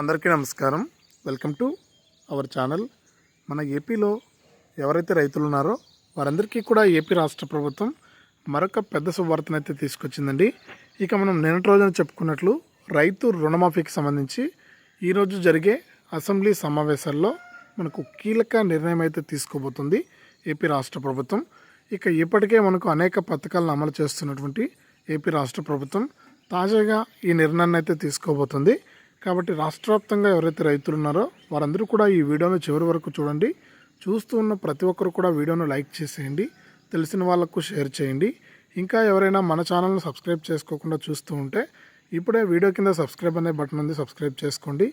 అందరికీ నమస్కారం. Welcome to our channel. మన ఏపీలో ఎవరైతే రైతులు ఉన్నారో వారందరికీ కూడా ఏపీ రాష్ట్ర ప్రభుత్వం మరొక పెద్ద శుభవార్తనైతే తీసుకొచ్చిందండి. ఇక మనం నిన్నటి రోజున చెప్పుకున్నట్లు రైతు రుణమాఫీకి సంబంధించి ఈరోజు జరిగే అసెంబ్లీ సమావేశాల్లో మనకు కీలక నిర్ణయం అయితే తీసుకోబోతుంది ఏపీ రాష్ట్ర ప్రభుత్వం. ఇక ఇప్పటికే మనకు అనేక పథకాలను అమలు చేస్తున్నటువంటి ఏపీ రాష్ట్ర ప్రభుత్వం తాజాగా ఈ నిర్ణయాన్ని అయితే తీసుకోబోతుంది. కాబట్టి రాష్ట్ర వ్యాప్తంగా ఎవరైతే రైతులు ఉన్నారో వారందరూ కూడా ఈ వీడియోను చివరి వరకు చూడండి. చూస్తూ ఉన్న ప్రతి ఒక్కరు కూడా వీడియోను లైక్ చేసేయండి. తెలిసిన వాళ్ళకు షేర్ చేయండి. ఇంకా ఎవరైనా మన ఛానల్ను సబ్స్క్రైబ్ చేసుకోకుండా చూస్తూ ఉంటే ఇప్పుడే వీడియో కింద సబ్స్క్రైబ్ అనే బటన్ ఉంది సబ్స్క్రైబ్ చేసుకోండి.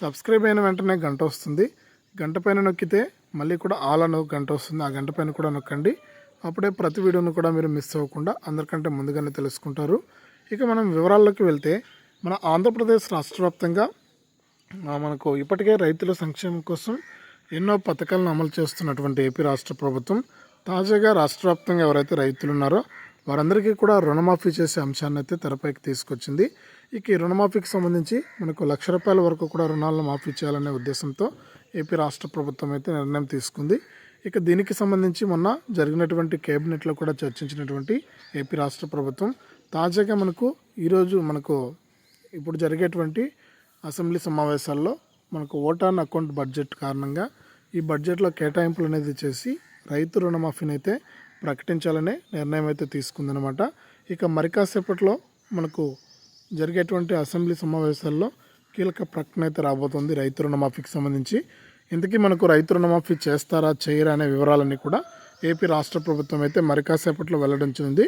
సబ్స్క్రైబ్ అయిన వెంటనే గంట వస్తుంది. గంట పైన నొక్కితే మళ్ళీ కూడా ఆల్ అనే గంట వస్తుంది. ఆ గంట పైన కూడా నొక్కండి. అప్పుడే ప్రతి వీడియోను కూడా మీరు మిస్ అవ్వకుండా అందరికంటే ముందుగానే తెలుసుకుంటారు. ఇక మనం వివరాల్లోకి వెళ్తే మన ఆంధ్రప్రదేశ్ రాష్ట్ర వ్యాప్తంగా మనకు ఇప్పటికే రైతుల సంక్షేమం కోసం ఎన్నో పథకాలను అమలు చేస్తున్నటువంటి ఏపీ రాష్ట్ర ప్రభుత్వం తాజాగా రాష్ట్ర వ్యాప్తంగా ఎవరైతే రైతులు ఉన్నారో వారందరికీ కూడా రుణమాఫీ చేసే అంశాన్ని అయితే తెరపైకి తీసుకొచ్చింది. ఇక ఈ రుణమాఫీకి సంబంధించి మనకు లక్ష రూపాయల వరకు కూడా రుణాలను మాఫీ చేయాలనే ఉద్దేశంతో ఏపీ రాష్ట్ర ప్రభుత్వం అయితే నిర్ణయం తీసుకుంది. ఇక దీనికి సంబంధించి మొన్న జరిగినటువంటి కేబినెట్లో కూడా చర్చించినటువంటి ఏపీ రాష్ట్ర ప్రభుత్వం తాజాగా మనకు ఈరోజు మనకు ఇప్పుడు జరిగేటువంటి అసెంబ్లీ సమావేశాల్లో మనకు ఓటాన్ అకౌంట్ బడ్జెట్ కారణంగా ఈ బడ్జెట్లో కేటాయింపులు అనేది చేసి రైతు రుణమాఫీని అయితే ప్రకటించాలనే నిర్ణయం అయితే తీసుకుందనమాట ఇక మరి కాసేపట్లో మనకు జరిగేటువంటి అసెంబ్లీ సమావేశాల్లో కీలక ప్రకటన అయితే రాబోతుంది రైతు రుణమాఫీకి సంబంధించి. ఇంతకీ మనకు రైతు రుణమాఫీ చేస్తారా చేయరా అనే వివరాలన్నీ కూడా ఏపీ రాష్ట్ర ప్రభుత్వం అయితే మరి కాసేపట్లో వెల్లడించింది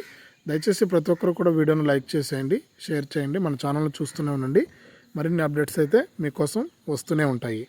దయచేసి ప్రతి ఒక్కరు కూడా వీడియోను లైక్ చేసేయండి షేర్ చేయండి మన ఛానల్ చూస్తూనే ఉండండి. మరిన్ని అప్డేట్స్ అయితే మీకోసం వస్తూనే ఉంటాయి.